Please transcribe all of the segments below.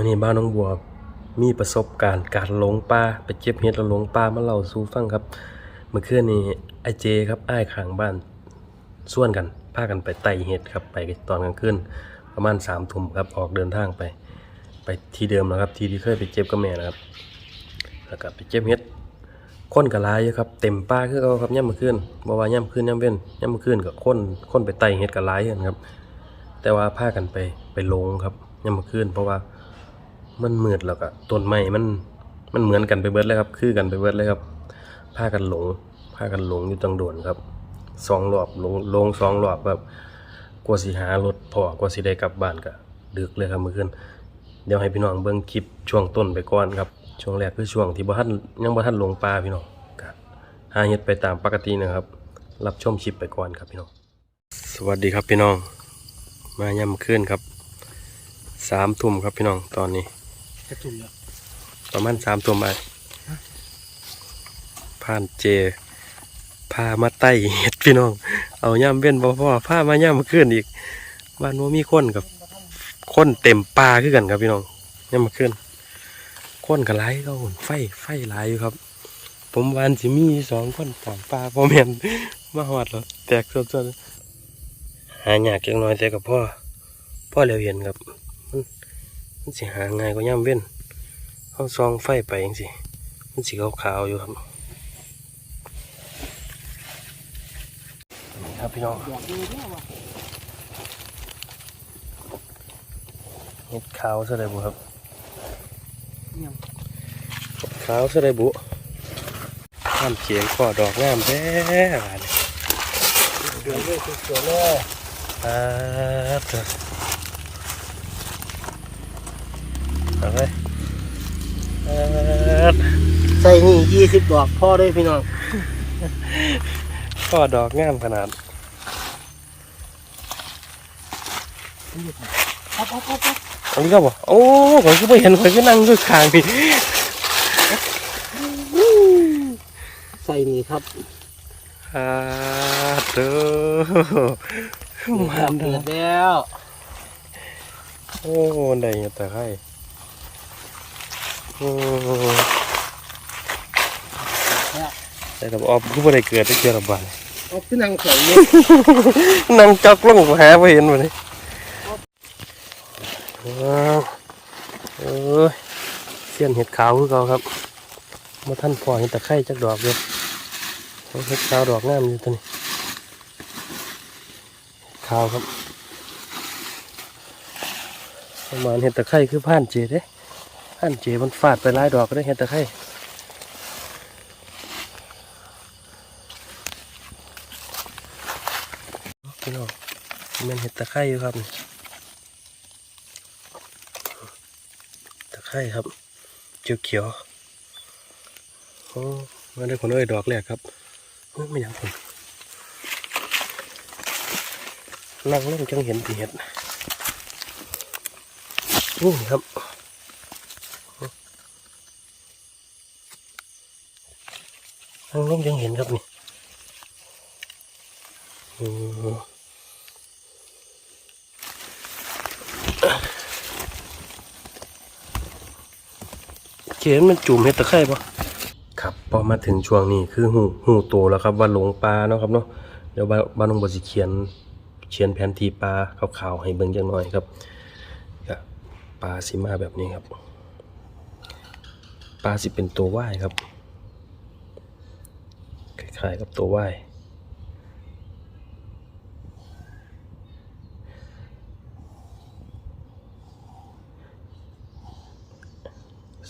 มื่อนี้บ้านน้องบัวมีประสบการณ์การหลงป่าไปเก็บเห็ดแล้วหลงป่ามาเล่าสู่ฟังครับ เมื่อคืนนี้ไอเจครับอ้ายข้างบ้านส่วนกันพากันไปไต่เห็ดครับไปตอนกลางคืนประมาณสามทุ่มครับออกเดินทางไป ไปที่เดิมนะครับ ที่ที่เคยไปเก็บกับแม่นะครับแล้วก็ไปเก็บเห็ดคนก็หลายอยู่ครับเต็มป่าคือเอาครับย่ำมื้อคืนบ่ว่าย่ำคืนย่ำเว้นย่ำมื้อคืนก็คนคนไปไต่เห็ดก็หลายกันครับ แต่ว่าพากันไปไปลงครับย่ำมื้อคืนเพราะว่า มันมืดแล้วก็ต้นไม้มันมันเหมือนกันไปเบิดเลยครับ คือกันไปเบิดเลยครับพากันหลงพากันหลงอยู่ตังโดนครับสองรอบลงลงสองรอบแบบกว่าสิหารถพอกว่าสิได้กลับบ้านก็ดึกเลยครับเมื่อคืนเดี๋ยวให้พี่น้องเบิ่งคลิปช่วงต้นไปก่อนครับ ช่วงแรกคือช่วงที่บ่ทันยังบ่ทันลงป่าพี่น้องก็หาเฮ็ดไปตามปกตินะครับ รับชมคลิปไปก่อนครับพี่น้อง สวัสดีครับพี่น้อง มาย่ำคืนครับสามทุ่มครับพี่น้องตอนนี้ กระจุ่มเนี่ยประมาณสามตัวมาผ่านเจพามาไต่เห็ดพี่น้อง เอาย่ำเว้นบ่พ่อพามาย่ำขึ้นอีกบ้านโนมีคนกับคนเต็มป่าคือกันครับพี่น้องย่ำมาขึ้นคนกับไรก็หุ่นไฟไฟหลายอยู่ครับ ผมวาอันสิมีสองคนตามป่าพ่อแม่นมาหอดแล้วแตกสดๆหาอยากจังน้อยแต่กับพ่อพ่อเร็วเห็นครับ มันสิหาง่ายกว่าย่ำเว้นเอาซองไฟไปยังสิมันสีขาวๆอยู่ครับนี่ครับพี่น้องเห็ดขาวซะได้บุครับเห็ดขาวซะได้บุข้ามเฉียงข้อดอกงามแท้บาดนี้เดือดเลยสวยๆเลยอ่าเส่นี่ยี่สิบดอกพ่อด้วยพี่น้องข้อดอกงามขนาดปั๊บปั๊บปั๊บปั๊บอันนี้ก็บอกโอ้ข่อยก็ไม่เห็นข่อยก็นั่งด้วยคางพี่ใส่นี่ครับอ่าเด้อมาเดือดแล้วโอ้ได้เงี้ยแต่ให้โอ้ แต่กับออฟกูไม่ได้เกิดได้เจอระบาดเอาขึ้นนั่งของเนี่ยนั่งจักลงหาไปเห็นมาเลยว้าวเอ้ยเสี้ยนเห็ดขาวคือเขาครับมาท่านพอเห็นตะไคร่จักดอกเลยเอาเห็ดขาวดอกงามอยู่ตัวนี้เห็ดขาวครับประมาณเห็ดตะไคร่คือผ่านเจเด้ผ่านเจมันฟาดไปหลายดอกก็ได้เห็ดตะไคร่ พี่น้องมันเห็ดตะไคร่อยู่ครับตะไคร่ครับเขียวเขียวโอ้มาได้คนเอ้ยดอกแรกครับเฮ้ยไม่ยังผมนั่งเล่นจังเห็นตีเห็ดนี่ครับนั่งเล่นจังเห็นครับนี่อืม เขียนมันจุ่มเห็ดตะไคร่ปะครับพอมาถึงช่วงนี้คือหูหูโตแล้วครับว่าหลงปลาเนาะครับเนาะเดี๋ยวบ้านบ้านน้องบสิเขียนเขียนแผนที่ปลาขาวๆให้เบิ่งจังหน่อยครับปลาสิมาแบบนี้ครับปลาสิเป็นตัวว่ายครับคล้ายๆกับตัวว่าย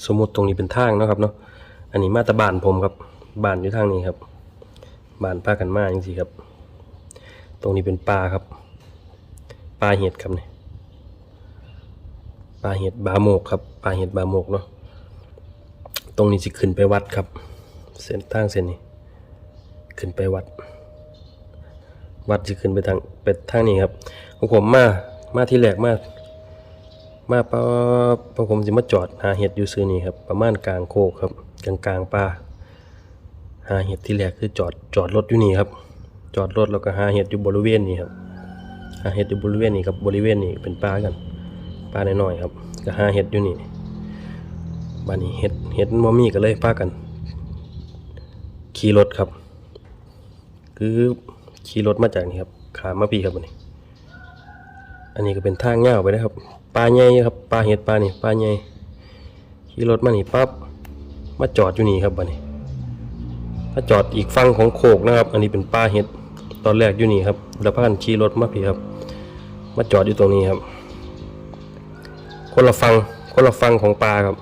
สมมติตรงนี้เป็นทางเนาะครับเนาะอันนี้มาตะบานผมครับบานอยู่ทางนี้ครับบานพากันมาจริงๆครับ ตรงนี้เป็นปลาครับปลาเห็ดครับเนี่ยปลาเห็ดบาโมกครับปลาเห็ดบาโมกเนาะตรงนี้สิขึ้นไปวัดครับ เส้นทางเส้นนี้ ขึ้นไปวัด วัดจะขึ้นไปทางไปทางนี้ครับของผมมามาที่แรกมา มาปะพอผมจะมาจอดหาเห็ดอยู่ซื้อนี่ครับ ประมาณกลางโคกครับ กลางกลางๆป่าหาเห็ดที่แรกคือจอดจอดรถอยู่นี่ครับ จอดรถแล้วก็หาเห็ดอยู่บริเวณนี้ครับหาเห็ดอยู่บริเวณนี้ครับบริเวณนี้เป็นป่ากันป่าน้อยๆครับ ก็หาเห็ดอยู่นี่บ้านนี้เห็ดเห็ดมันบ่มีก็เลยพากันขี่รถครับ คือขี่รถมาจากนี่ครับขามมาพี่ครับบัดนี้ อันนี้ก็เป็นทางเงาไปนะครับ ปลาใหญ่ครับปลาเห็ดปลานี่ปลาใหญ่ขี่รถมานี่ปั๊บมาจอดอยู่นี่ครับบัดนี้มาจอดอีกฝั่งของโคกนะครับ อันนี้เป็นปลาเห็ดตอนแรกอยู่นี่ครับแล้วพากันขี่รถมาพี่ครับ มาจอดอยู่ตรงนี้ครับ คนละฟังคนละฟังของปลาครับ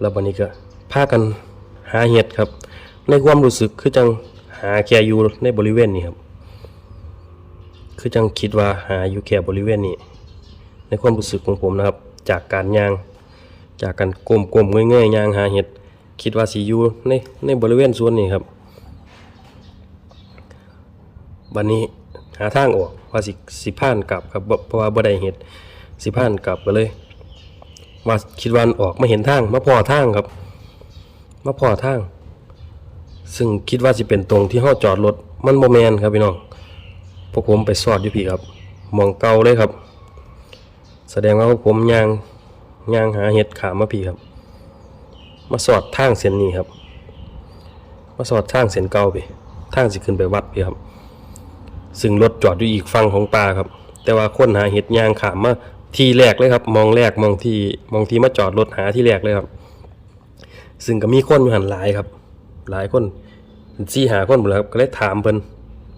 แล้ววันนี้ก็พากันหาเห็ดครับ ในความรู้สึกคือจังหาแค่อยู่ในบริเวณนี้ครับ คือจังคิดว่าหาอยู่แค่บริเวณนี้ ในความรู้สึกของผมนะครับ จากการย่าง จากการก้มก้มๆเงยๆย่างหาเห็ด คิดว่าสีอยู่ในในบริเวณส่วนนี้ครับ วันนี้หาทางออกว่าสิสิผ่านกลับครับเพราะว่าบ่ได้เห็ดสิผ่านกลับก็เลยว่าคิดว่าออกมาเห็นทางมาพอทางครับมาพอทาง ซึ่งคิดว่าสิเป็นตรงที่ห้าจอดรถมันโมแมนครับพี่น้อง พวกผมไปสอดอยู่พี่ครับมองเก่าเลยครับ แสดงว่าพวกผมย่างย่างหาเห็ดขามาพี่ครับ มาสอดทางเส้นนี้ครับ มาสอดทางเส้นเก่าพี่ทางสิขึ้นไปวัดพี่ครับ ซึ่งรถจอดอยู่อีกฝั่งของป่าครับ แต่ว่าคนหาเห็ดย่างขามมาที่แรกเลยครับ มองแรกมองที่มองที่มาจอดรถหาที่แรกเลยครับ ซึ่งก็มีคนอยู่หันหลายครับ หลายคนซี่หาคนหมดแล้วครับก็เลยถามเพิ่น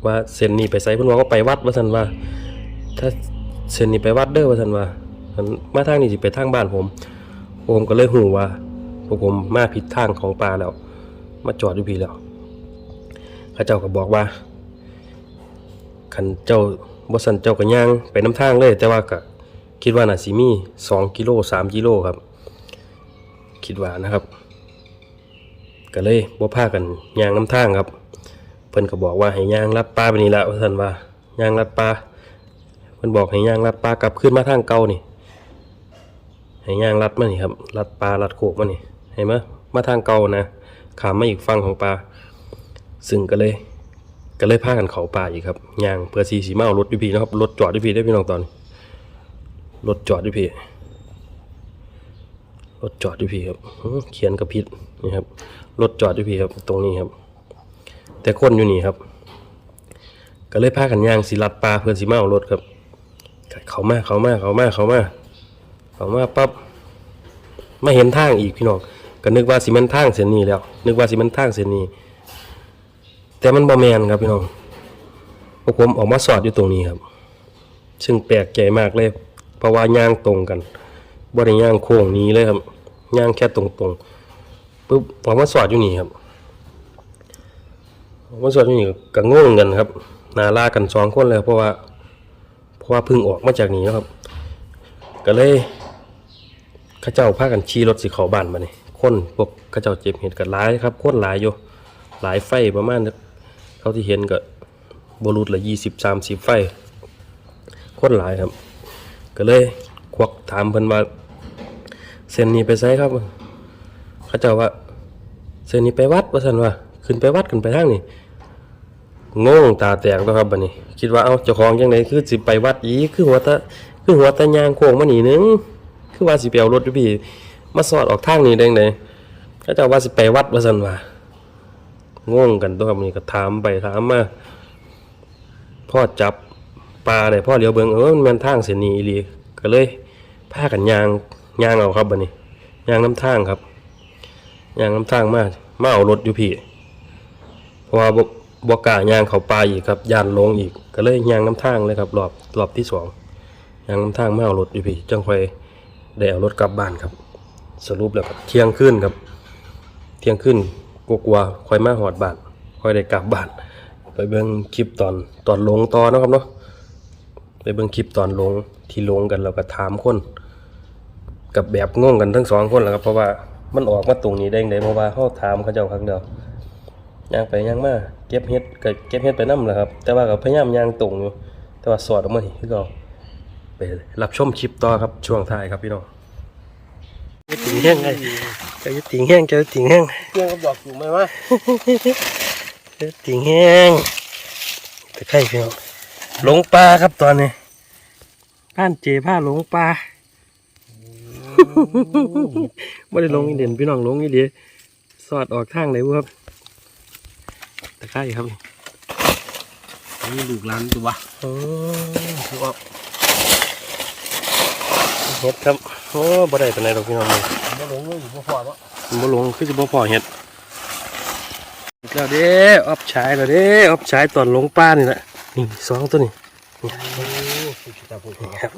ว่าเส้นนี้ไปไสเพิ่นว่าก็ไปวัดว่าซั่นว่า ถ้าเส้นนี้ไปวัดเด้อว่าซั่นว่าอันมาทางนี้สิไปทางบ้านผม ผมก็เลยหูว่าพวกผมมาผิดทางของป่าแล้ว มาจอดอยู่พี่แล้วเขาเจ้าก็บอกว่าคันเจ้าบ่สันเจ้าก็ย่างไปน้ำทางเลย แต่ว่าก็คิดว่าน่าสิมี2กิโล3กิโลครับ คิดว่านะครับ ก็เลยบ่พากันย่างน้ำทางครับ เพิ่นก็บอกว่าให้ย่างลัดป่าไปนี่ละว่าซั่นว่าย่างลัดป่าเพิ่นบอกให้ย่างลัดป่ากลับขึ้นมาทางเก่านี่ให้ย่างลัดมานี่ครับลัดป่าลัดโคกมานี่ให้มามมาทางเก่านะขามมาอีกฝั่งของป่าซึ่งก็เลยก็เลยพากันเขาป่าอีกครับย่างเพื่อสีสีมาเอารถดิพีนะครับรถจอดดิพีได้พี่น้องตอนรถจอดดิพีรถจอดดิพีครับเขียนกระพิดนี่ครับรถจอดดิพีครับตรงนี้ครับ แต่คนอยู่นี่ครับ ก็เลยพากันย่างสีลัดปลาเพื่อสีมาเอารถครับเขามาเขามาเขามาเขามาเขามาปั๊บไม่เห็นทางอีกพี่น้องก็นึกว่าสิมันทางเส้นนี้แล้ว นึกว่าสิมันทางเส้นนี้ แต่มันบ่แมนครับพี่น้องพวกผมออกมาสอดอยู่ตรงนี้ครับ ซึ่งแปลกใจมากเลย เพราะว่าย่างตรงกันบ่ได้ย่างโค้งนี้เลยครับย่างแค่ตรงๆปุ๊บออกมาสอดอยู่นี่ครับ ออกมาสอดนี่ก็งงกันครับนาลากันสองคนเลยเพราะว่าเพราะว่าพิ่งออกมาจากนี้นะครับ ก็เลยข้าเจ้าพากันขี่รถสิขาบ้านมาเนี่ยคนพวกข้าเจ้าเจ็บเห็ดกันหลายครับคนหลายอยู่หลายไฟประมาณเขาที่เห็นก็บรุษละยี่สิบสามสิบไฟคนหลายครับ ก็เลยควักถามเพิ่นว่าเส้นนี้ไปไสครับเขาเจ้าว่าเส้นนี้ไปวัดว่าสันว่า ขึ้นไปวัดขึ้นไปทางนี่งงตาแตกแล้วครับบัดนี้ คิดว่าเอาเจ้าของจังไดคือสิไปวัดอีคือหัวตะคือหัวตะยางโค้งมานี่นึงคือว่าสิไปเอารถอยู่พี่มาสอดออกทางนี้ได้จังไดเขาเจ้าว่าสิไปวัดว่าสันว่างงกันตัวครับนี่ก็ถามไปถามมาพ่อจับปลาเลยพ่อเลี้ยวเบิงเออมันทางเส้นนี้อีหลีก็เลยพากันยางยางเอาครับบัดนี้ยางน้ำทางครับยางน้ำทางมามาเอารถอยู่พี่ เพราะว่าบ่บกล้ายางเขาปลาอีกครับยานลงอีก ก็เลยยางน้ำทางเลยครับรอบรอบที่สองยางน้ำทางมาเอารถอยู่พี่จังคอยได้เอารถกลับบ้านครับ สรุปแล้วครับเที่ยงคืนครับ เที่ยงขึ้นกลัวๆคอยมาหอดบ้านคอยได้กลับบ้านไปเบิ่งคลิปตอนตอนลงตอเนะครับเนาะไปเบิ่งคลิปตอนลงที่ลงกันเราก็ถามคน กับแบบงงกันทั้งสองคนแหละครับเพราะว่ามันออกมาตรงนี้ได้ไงเพราะว่าเขาถามเขาเจ้าครั้งเดียว ย่างไปย่างมาเก็บเฮ็ดก็เก็บเฮ็ดไปนำแหละครับ แต่ว่าก็พยายามย่างตรงอยู่แต่ว่าสอดออกมานี่คือเก็ไปรับชมคลิปต่อครับช่วงท้ายครับพี่น้องจะติงแห้งไงจะติงแห้งจะติงแห้งเกี่ยงกับดอกอยู่ไหมวะเฮ็ดติงแห้งตะไคร้พี่น้องหลงปลาครับตอนนี้ผ่านเจผ้าหลงปลาไม่ได้ลงอีเด่นพี่น้องลงอีเดียสอดออกทางไหนวะครับ ตะไคร้ครับนี่ลูกหลานตัวโอ้ดูออกเห็ดครับโอ้บ่ได้ปานใดดอกพี่น้องเลยบ่หลงเลยบ่พอบ่มันบ่ลงคือจะบ่พอเห็ดแล้วเด้ออฟฉายแล้วเด้ออฟฉายตอนลงป้านี่แหละนี่สองตัวนี่โอ้สุดตาพูดครับ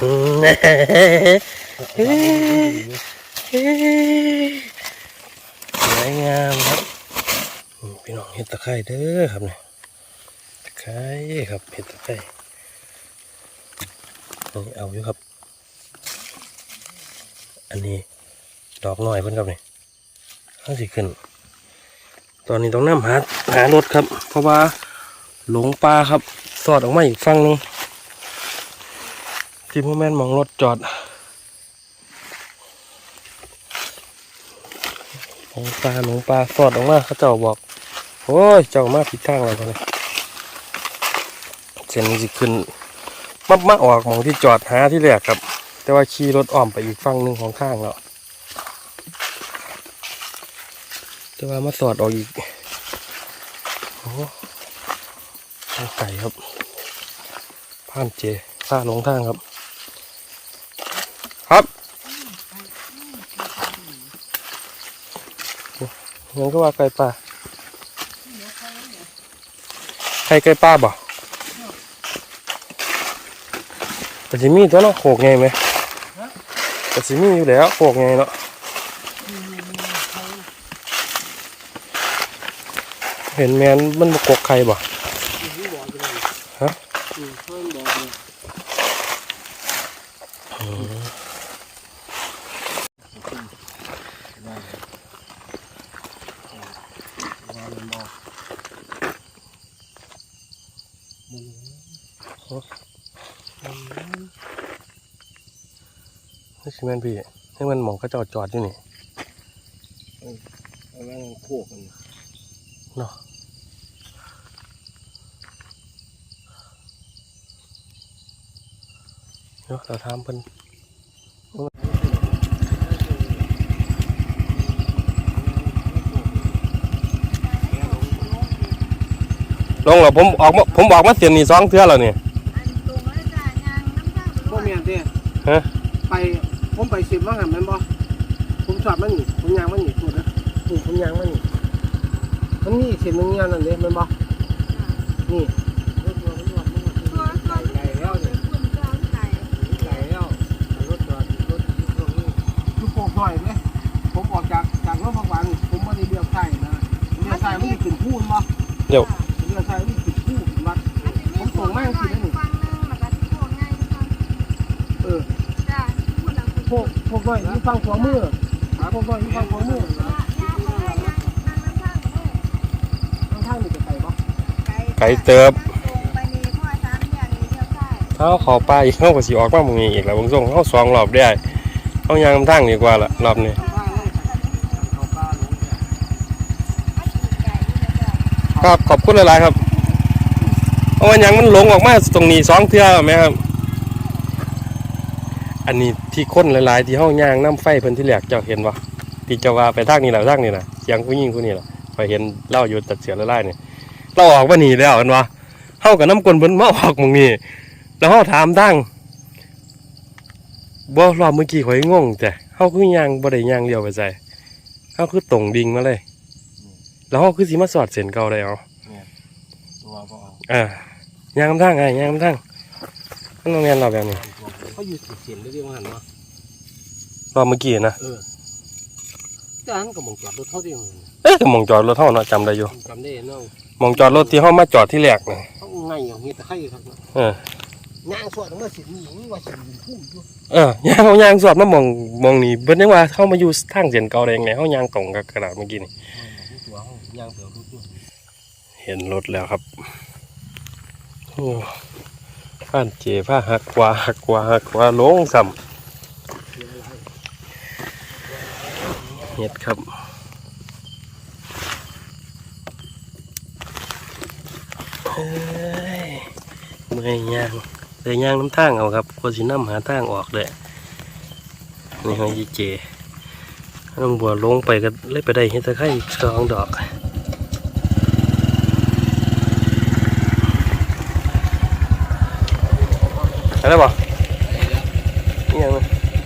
อืมเฮ้เฮ้สวยงามครับอืม พี่น้องเห็ดตะไคร้เด้อครับเนี่ยตะไคร้ครับเห็ดตะไคร้นี่เอาอยู่ครับ อันนี้ดอกหน่อยเพิ่นครับเนี่ยข้าสิขึ้น ตอนนี้ต้องนำหาหารถครับ เพราะว่าหลงปลาครับ สอดออกมาอีกฝั่งหนึงที่พ่อแม่มองรถจอด หลงปลาหลงปลาสอดออกมาเขาเจ้าบอก โอ้ย เจ้ามาผิดทางแล้วเลยเส้นนี้สิขึ้นมามาออกมองที่จอดหาที่แรกครับ แต่ว่าขี่รถอ้อมไปอีกฝั่งหนึ่งของข้างแล้วแต่ว่ามาสอดออกอีกโอ้ไก่ครับผ่านเจผ่านลงทางครับ ยังก็ว่าไก่ป่าใครไก่ป่าบ่แต่สิมีตัวเนาะโขกไงไหมแต่สิมีอยู่แล้วโขกไงเนาะเห็นแมนมันบกกใครบ่ฮะ อืมเพิ่นบอกเลยว่ามันบอก นี่สิแมนพี่ให้มันหมองเขาจอดจอดอยู่นี่เอาไว้ในโคกมันเนาะเนาะเราทำเพิ่นลงเหรอผมออกมาผมออกมาเสียนนี่สองเทื่อแล้วนี่อันตรงแล้วจ้ะยางน้ำตาล บ่แม่นเด้ ฮะ ไปผมไปสิบว่าหันแม่นบ่ผมชอบมันนี่ผมยางมันนี่พูดนะนี่ผมยางมันนี่มันมีเส้นหนึงยางนั่นเด้แม่นบ่นี่รถตัวมันวัดมันวัดตัวตัวไกลแล้วเนี่ยคุณกลางไก่ไกลแล้วรถจอดรถอยู่ตรงนี้คือโคกหน่อยเด้ผมออกจากจากรถพยาบาลผมบ่ได้เลี้ยวซ้ายนะเลี้ยวซ้ายมันสิขึ้นพูนบ่เดี๋ยว เลี้ยวซ้ายมันสิขึ้นพูนวัด ผมส่งแม่งสิได้นี่ ฟังนึงแล้วก็ที่โคง่ายฟัง เออ จ้ะ พูดหลังโคกโคกหน่อยอยู่ฝั่งขวามือโคกหน่อยอยู่ฝั่งขวามือยางก็ได้ยางนั่งน้ำตาลก็ได้ข้างๆนี่จะไกลบ่ไก่เติบตรงไปนี่พ่อสามอย่างนี้เดียวใช่เขาเขอปลาอีกเขาก็สิออกมาหมึงนี้อีกแล้วบางส่งเขาสองรอบได้เขายางทางดีกว่าละรอบนี้บ้านเลยเขาป้าลงเนี่ยไม่ถูกไก่นี่นะจ้ะก็ขอบคุณหลายๆครับเพราะว่าหยังมันหลงออกมาตรงนี้สองเทื่อไหมครับ อันนี้ที่คนหลายๆ ที่ห้องย่างน้ำไฟเพิ่นที่แหลกเจ้าเห็นวะที่เจ้าว่าไปทางนี้แหละทางนี้นะเสียงผู้หญิงผู้นี้แหละไปเห็นเล่าอยู่ตัดเสือละลายเนี่ยเราออกมาหนีแล้วเห็นวะเฮากับน้ำกลนเพิ่นมาออกหมองนี้แล้วเฮาถามทางบ่รอบเมื่อกี้ข่อยงงแต่เฮาคือย่างบ่ได้ย่างเลี้ยวไปใส่เฮาคือตรงดิ่งมาเลย แล้วเฮาคือสิมาสอดเส้นเก่าได้เอาตัวบ่เอาอ่าย่างน้ำทางไงย่างน้ำทางมันต้องแม่นเราแบบนี้ เขาอยู่ติดเสียนได้เรียกว่าหันเนาะรอบเมื่อกี้นะเออจานก็มองจอดรถเท่าที่มันเอ๊ะก็หมองจอดรถเฮาเนาะจำได้อยู่จำได้เนาะหมองจอดรถที่เฮามาจอดที่แรกน่ะเขาไงอย่างนี้แต่ใครครับเนาะเออย่างสวดเมื่อสิมีอย่างนี้ว่าสิมีผู้อยู่เออย่างเฮาย่างสอดมาหมองหมองนี่เบิ่นยังว่าเฮามาอยู่ทางเส้นเก่าได้ยังไงเฮาย่างตรงกับกระดาษเมื่อกี้นี่ตัวเขาย่างเปล่าทุกตัวเห็นรถแล้วครับโอ้ ผ่านเจผ้าหักกว่าหักกว่าหักกว่าลงซ้ำเฮ็ดครับเฮ้ยเมื่อยยางแต่ย่างน้ำทางเอาครับกลัวสิน้ำหาทางออกเลยนี่ฮะยีเจน้องบัวลงไปก็เลยไปได้เห็ดตะไคร้สองดอก อะไรบ่นี่ยังไง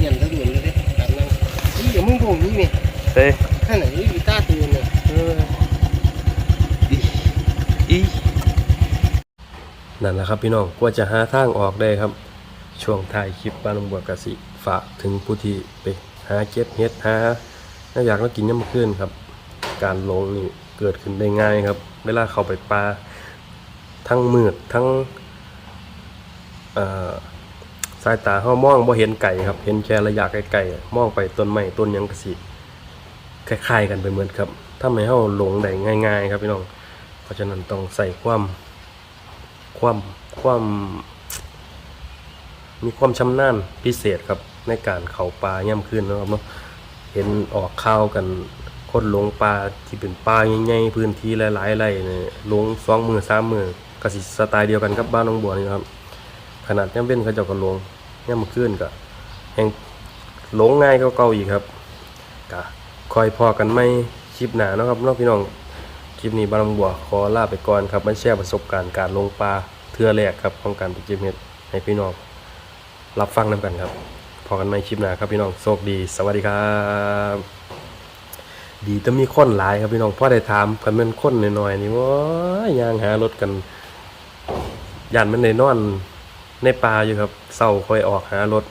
ยนถนนเลยเด้แบบนั้นนี่เดี๋ยวมึงผมนี่นี่เฮ้ยข้างไหนนี่ตาตูนเนี่ยเอออีนั่นแหละครับพี่น้องกว่าจะหาทางออกได้ครับ ช่วงท้ายคลิปบ้านลงบัวกะสิฝากถึงผู้ที่ไปหาเก็บเห็ดหาถ้าอยากมากินยามมื้อคืนครับ การลงนี่เกิดขึ้นได้ง่ายครับ เวลาเขาไปป่าทั้งมืดทั้งเอ่อ สายตาเฮามองบ่เห็นไก่ครับ เห็นแค่ระยะไกลๆมองไปต้นไม้ต้นยังกะสิคล้ายๆกันไปเหมือนครับถ้าไม่เฮาหลงได้ง่าย ๆ ครับพี่น้อง เพราะฉะนั้นต้องใส่ความความความ มีความชำนาญพิเศษครับในการเข้าป่าย่ำคืนนะครับเนาะเห็นออกข่าวกันคนหลงป่าที่เป็นป่าใหญ่ๆพื้นที่หลายๆไร่เนี่ยหลงสองมือสามมือก็สิสไตล์เดียวกันกับบ้านน้องบัวนี่ครับ ขนาดย่ำเว้นเขาเจ้าก็หลงย่ำคืนก็แห่งหลงง่ายก็เก่าอีกครับก็คอยพอกันไม่คลิปหนาเนาะครับน้องพี่น้องคลิปนี้บางบัวขอลาไปก่อนครับมาแชร์ประสบการณ์การลงปลาเทือแรกครับของการไปเก็บเห็ดให้พี่น้องรับฟังนำกันครับพอกันใหม่คลิปหนาครับพี่น้องโชคดี สวัสดีครับดีแต้องมีคนหลายครับพี่น้องพ่อได้ถามกันเป็นคนหน่อยๆนี่ว้ายางหารถกันยันมันในนอน ในป่าอยู่ครับเศร้าคอยออกหารถ